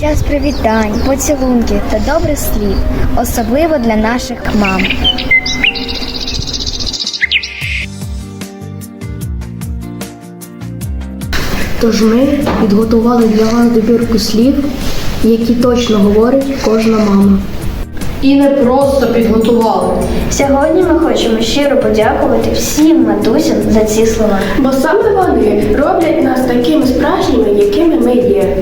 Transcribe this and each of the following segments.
час привітань, поцілунків та добрих слів, особливо для наших мам. Тож ми підготували для вас добірку слів, які точно говорить кожна мама. І не просто підготували, Сьогодні ми хочемо щиро подякувати всім матусям за ці слова. Бо саме вони роблять нас такими справжніми, якими ми є.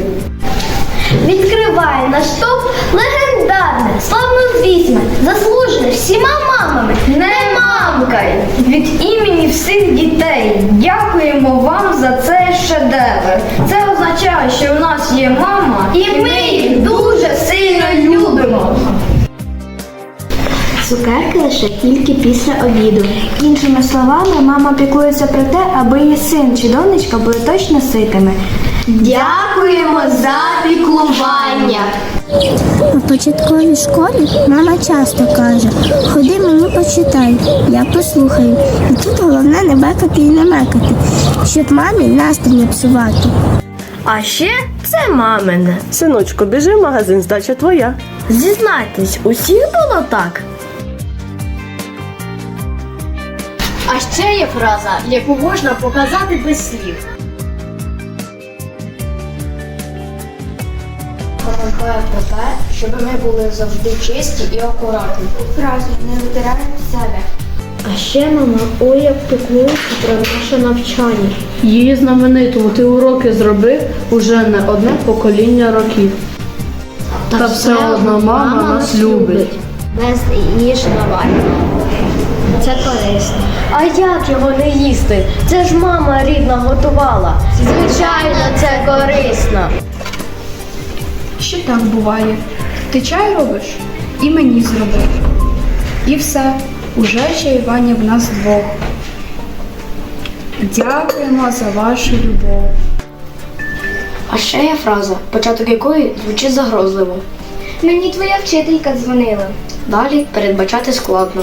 Наш топ легендарне, славнозвісне, заслужене всіма мамами. Не мамкай! Від імені всіх дітей дякуємо вам за цей шедевр. Це означає, що у нас є мама, і ми їх дуже сильно любимо. Цукерки лише тільки після обіду. Іншими словами, мама піклується про те, аби її син чи донечка були точно ситими. Дякуємо за піклування! У початковій школі мама часто каже: ходи мені почитай, я послухаю. І тут головне не бекати і не мекати, щоб мамі настрій не псувати. А ще це мамине. Синочко, біжи в магазин, здача твоя. Зізнайтесь, усіх було так? А ще є фраза, яку можна показати без слів. Пам'ятаю про те, щоб ми були завжди чисті і акуратні. Правильно, не витираємо себе. А ще мама ой як піклується про наше навчання. Її знаменитому ти уроки зробив уже не одне покоління років. Та, все одно мама нас любить. Без наварено. Це корисно. А як його не їсти? Це ж мама рідна готувала. Звичайно, це корисно. Ще так буває. Ти чай робиш і мені зробив. І все, уже чаювання в нас двох. Дякуємо за вашу любов. А ще є фраза, початок якої звучить загрозливо. Мені твоя вчителька дзвонила. Далі передбачати складно.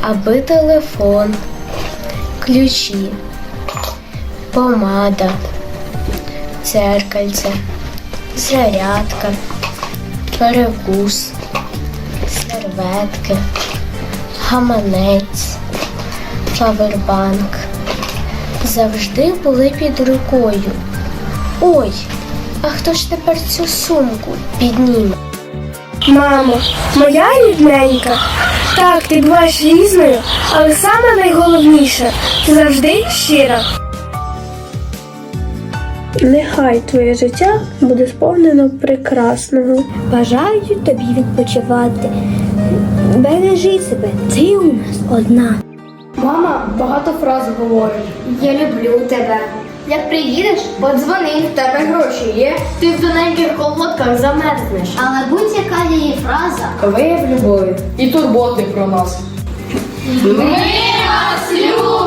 Аби телефон, ключі, помада, дзеркальце, зарядка, перекус, серветки, гаманець, павербанк завжди були під рукою. Ой, а хто ж тепер цю сумку підніме? Мамо, моя рідненька. Так, ти буваєш різною, але саме найголовніше ти завжди щира. Нехай твоє життя буде сповнено прекрасного. Бажаю тобі відпочивати. Бережи себе, ти у нас одна. Мама багато фраз говорить. Я люблю тебе. Як приїдеш, подзвони, в тебе гроші є. Ти в тоненьких колготках замерзнеш. Але будь-яка її фраза Вияв любові і турботи про нас. Ми вас любимо!